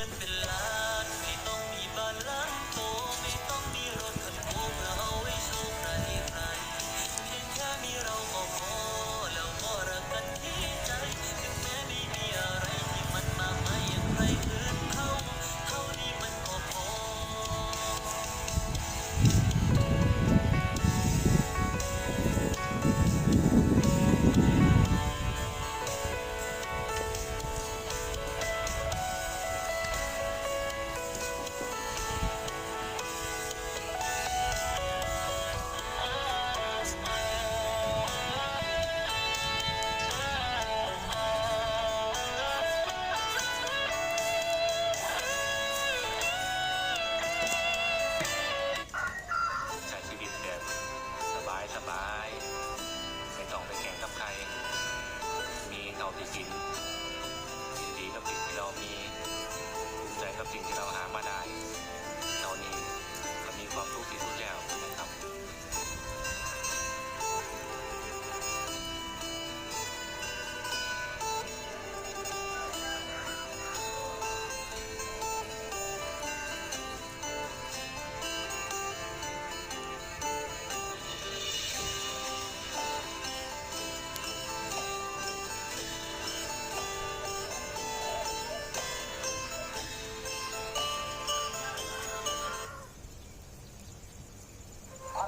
งิน มีเท่าที่กินยินดีกับสิ่งที่เรามีภูมิใจกับสิ่งที่เราหามาได้เท่านี้ก็มีความสุขที่สุดแล้ว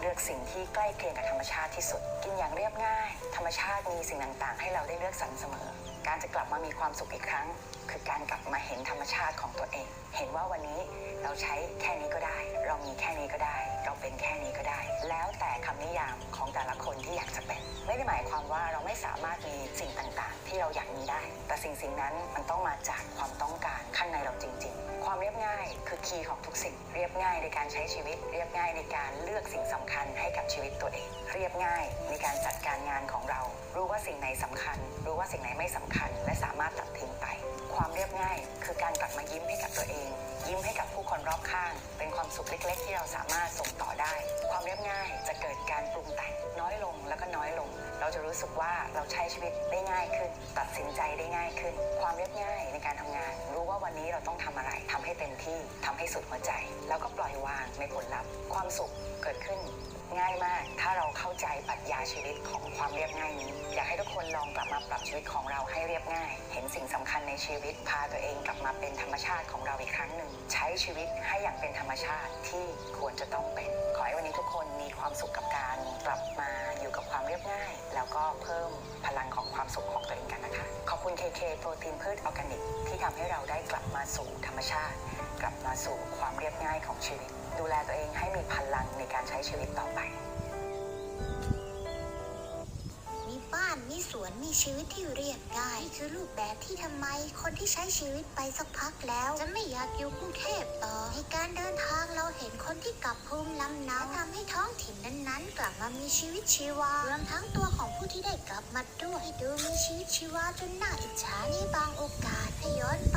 เลือกสิ่งที่ใกล้เคียงกับธรรมชาติที่สุด กินอย่างเรียบง่าย ธรรมชาติมีสิ่งต่างๆ ให้เราได้เลือกสรรเสมอ การจะกลับมามีความสุขอีกครั้ง คือการกลับมาเห็นธรรมชาติของตัวเอง เห็นว่าวันนี้เราใช้แค่นี้ก็ได้ เรามีแค่นี้ก็ได้ เราเป็นแค่นี้ก็ได้ แล้วแต่คำนิยามของแต่ละคนที่อยากจะเป็น ไม่ได้หมายความว่าเราไม่สามารถมีสิ่งต่างๆ ที่เราอยากมีได้ แต่สิ่งสิ่งนั้นมันต้องมาจากความต้องการข้างในเราจริง ๆ ความเรียบง่าย คีย์ของทุกสิ่ง เรียบง่ายในการใช้ชีวิต เรียบง่ายในการเลือกสิ่งสำคัญให้กับชีวิตตัวเอง เรียบง่ายในการจัดการงานของเรา รู้ว่าสิ่งไหนสำคัญ รู้ว่าสิ่งไหนไม่สำคัญ และสามารถตัดทิ้งไป ความเรียบง่าย คือการกลับมายิ้มให้กับตัวเอง ยิ้มให้กับผู้คนรอบข้าง เป็นความสุขเล็ก ๆ ที่เราสามารถส่งต่อได้ ความ รู้สึกว่าเราใช้ชีวิตได้ง่ายขึ้น ตัดสินใจได้ง่ายขึ้น ความเรียบง่ายในการทำงาน รู้ว่าวันนี้เราต้องทำอะไรทำให้เต็มที่ทำให้สุดหัวใจ แล้วก็ปล่อยวางในผลลัพธ์ ความสุขเกิดขึ้น ง่ายมาก ถ้าเราเข้าใจปรัชญาชีวิตของความเรียบง่ายนี้ อยากให้ทุกคนลองกลับมาปรับชีวิตของเราให้เรียบง่าย เห็นสิ่งสำคัญในชีวิต พาตัวเองกลับมาเป็นธรรมชาติของเราอีกครั้งหนึ่ง ใช้ชีวิตให้อย่างเป็นธรรมชาติที่ควรจะต้องเป็น ขอให้วันนี้ทุกคนมีความสุขกับการกลับมาอยู่กับความเรียบง่าย แล้วก็เพิ่มพลังของความสุขของตัวเองกันนะคะ ขอบคุณ KK โปรตีนพืชออร์แกนิกที่ทำให้เราได้กลับมาสู่ธรรมชาติ กลับมาสู่ความเรียบง่ายของชีวิต ดูแลตัวเองให้มีพลังในการใช้ชีวิตต่อไปานมีสวนมีชีวิตที่เรียบง่ายนี่คือรูปแบบที่ทำไม คนที่ใช้ชีวิตไปสักพักแล้ว จะไม่อยากอยู่กรุงเทพต่อในการเดินทางเราเห็นคนที่กลับภูมิลำเนาทำให้ท้องถิ่นนั้นๆ กลับมามีชีวิตชีวารวมทั้งตัวของผู้ที่ได้กลับมาด้วยดูมีชีวิตชีวาจนน่าอิจฉาในบางโอกาสถ้าย้อนไป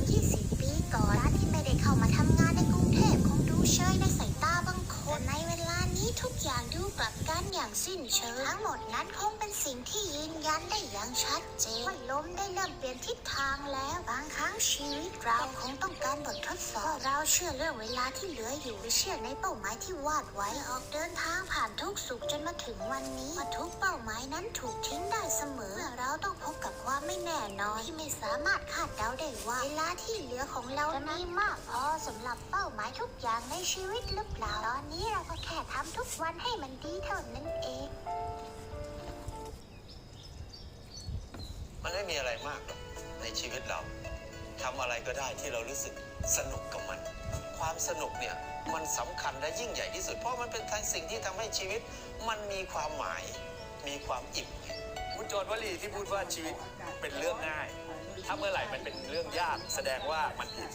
10-20 ปีก่อนร้านที่ไม่ได้เข้ามาทำงานในกรุงเทพคงดูเชยในสายตาบางคนในเวลา ทุกอย่างดูกลับกันอย่างสิ้นเชิงทั้งหมดนั้นคงเป็นสิ่งที่ยืนยันได้อย่างชัดเจนว่าลมได้เริ่มเปลี่ยนทิศทางแล้วบางครั้งชีวิตเราคงต้องการบททดสอบเราเชื่อเรื่องเวลาที่เหลืออยู่เชื่อในเป้าหมายที่วาดไว้ออกเดินทางผ่านทุกสุขจนมาถึงวันนี้ว่าทุกเป้าหมายนั้นถูกทิ้งได้เสมอเมื่อเราต้องพบกับความไม่แน่นอนที่ไม่สามารถคาดเดาได้ว่าเวลาที่เหลือของเราจะมีมากพอสำหรับเป้าหมายทุกอย่างในชีวิตหรือเปล่าตอนนี้เราก็แค่ทำทุกุกวันให้มันดีเท่านั้นเอง มันไม่มีอะไรมากหรอกในชีวิตเราทำอะไรก็ได้ที่เรารู้สึกสนุกกับมัน ความสนุกเนี่ยมันสำคัญและยิ่งใหญ่ที่สุด เพราะมันเป็นทางสิ่งที่ทำให้ชีวิต มันมีความหมาย มีความอิ่มคุณโจรวลีที่พูดว่าชีวิตเป็นเรื่องง่าย ถ้าเมื่อไหร่มันเป็นเรื่องยาก แสดงว่ามันผิด